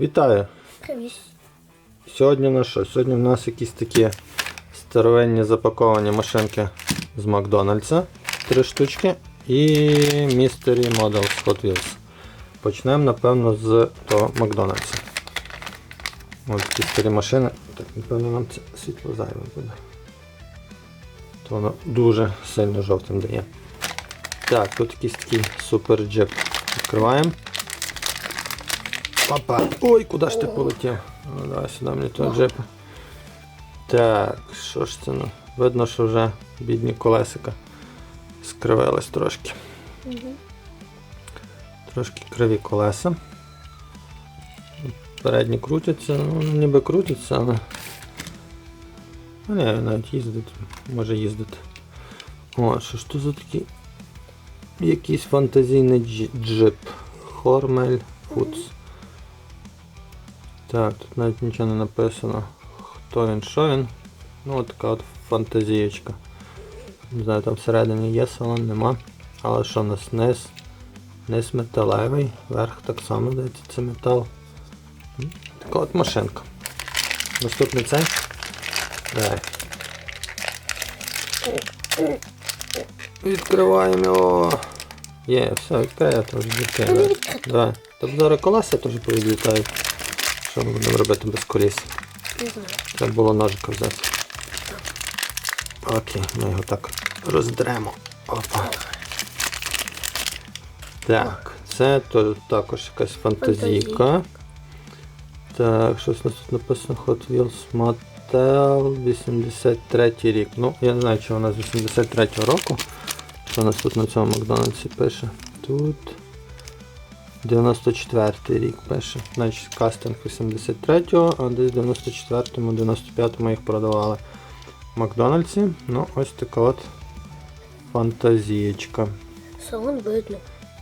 Вітаю! Привіт. Сьогодні на що? Сьогодні в нас якісь такі старовинні запаковані машинки з Макдональдса. Три штучки. І Mystery Models Hot Wheels. Почнемо, напевно, з того Макдональдса. Ось такі старі машини. Так, напевно, нам це світло зайве буде. То воно дуже сильно жовтим дає. Так, тут якийсь такий супер джип. Відкриваємо. Папа. Ой, куди ж ти полетів? Ну, давай сюди мені того джипа. Так, що ж це? Ну? Видно, що вже бідні колесика скривились трошки. Угу. Трошки криві колеса. Передні крутяться, ну ніби крутяться, але. А ні, навіть їздить, може їздити. О, що ж то за такий якийсь фантазійний джип. Хормель Фудс. Так, тут навіть нічого не написано. Хто він, що він. Ну от така от фантазієчка. Не знаю, там всередині є салон, нема. Але що у нас низ? Низ металевий, верх так само дається це метал. Така от машинка. Наступний цей. Давай. Відкриваємо його. Є, все, то вже відкрию. Давай. Тобто зараз колеса теж повідлітають. Що ми будемо робити без коліс? Не знаю. Треба було ножика взяти. Окей, ми його так роздремо. Опа. Так, це то, також якась фантазійка. Так, щось у нас тут написано Hot Wheels Mattel 83 рік. Ну, я не знаю, чи вона з 83 року. Що у нас тут на цьому Макдональдсі пише? Тут 94 рік пише. Значить, кастинг 83-го, а десь в 94-му, 95-му їх продавали в Макдональдсі. Ну, ось така от фантазієчка. Салон видно.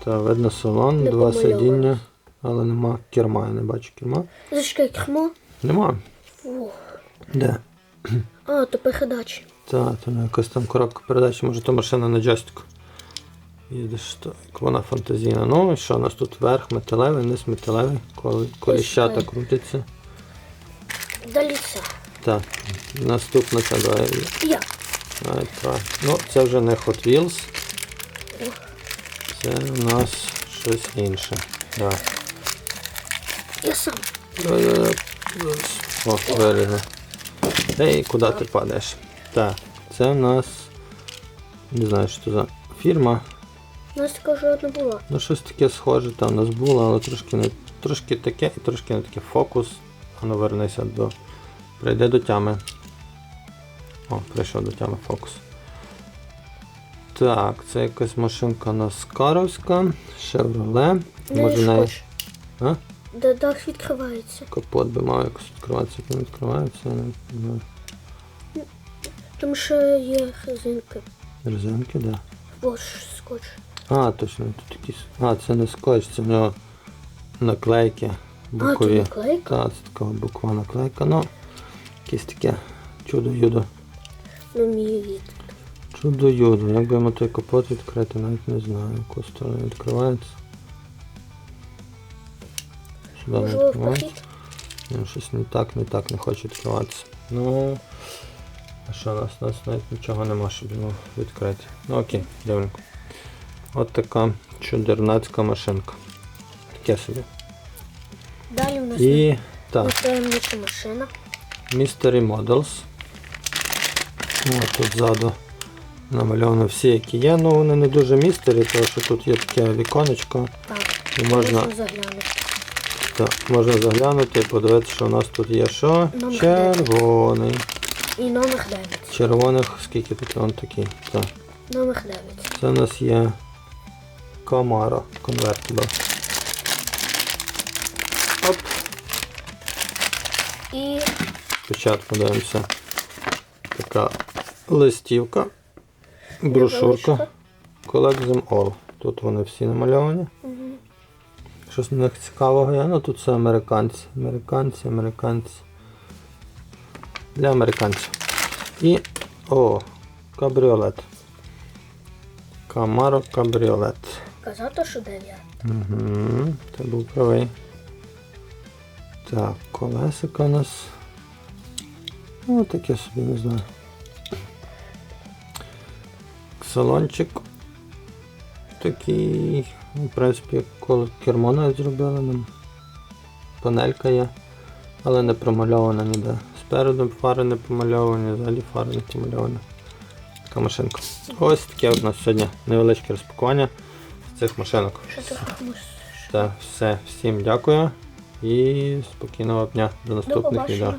Та видно салон, Не два помальовано. сидіння, але нема керма, я не бачу керма. Зачекай, кермо. Нема. Фу. Де? А, то передачі. Та, то не якась там коробка передач, може то машина на джойстику. Їдеш, то як вона фантазійна. Ну і що у нас тут верх металевий, низ металевий, коли коліщата Пішли. крутяться. До ліса. Так, наступна це давай. Я. давай. Ну, це вже не Hot Wheels. Це у нас щось інше. Давай. Я сам. Давай, давай, давай. О, вилізли. Ей, куди ти падаєш? Так, це у нас. Не знаю, що це за фірма. У нас така жодна була. Ну щось таке схоже там у нас було, але трошки не трошки таке і трошки не таке фокус. Ану вернися до. Прийде до тями. О, прийшов до тями фокус. Так, це якась машинка наскаровська. Не Може неї. А? Де дах відкривається. капот би мав якось відкриватися, він відкривається. не. Тому що є резинки. Резинки, да. Ось скотч. А, точно, тут якісь. А, це не скотч, це в нього наклейки А, тут наклейка. Так, це така буква наклейка, ну якесь таке чудо-юдо. Ну, мій від. Чудо-юдо. Як би йому той капот відкрити, навіть не знаю, яку сторону відкривається. Сюди не Можливо, в відкривається. похід. Ну, щось не так, не так не хоче відкриватися. Ну. А що у нас? У нас навіть нічого нема, щоб його відкрити. Ну окей, дивненько. От така чудернацька машинка. Таке собі. Далі у нас І так. таємнича машина. Mystery Models. О, тут ззаду намальовано всі, які є, ну вони не дуже містері, тому що тут є таке віконечко, Так. і можна, заглянути. так, можна заглянути і подивитися, що у нас тут є що? Номер Червоний. І номер 9. Червоних, скільки тут он такий? Так. Номер 9. Це у нас є Camaro Convertible. Оп. І Спочатку дивимося. Така листівка, брошурка. Collect them all. Тут вони всі намальовані. Мгм. Щось на них цікавого є. Ну тут це американці. Американці, американці. Для американців. І. О, кабріолет. Камаро кабріолет. Казати, що 9. Угу, ти був правий. Так, колесико у нас. Ну, таке собі не знаю. Салончик. Такий, в принципі, як коло кермо навіть зробили нам. Панелька є, але не промальована ніде. Спереду фари не помальовані, ззаді фари не помальовані. Така машинка. Ось таке у нас сьогодні невеличке розпакування цих машинок. Так, все, всім дякую і спокійного дня до наступних відео.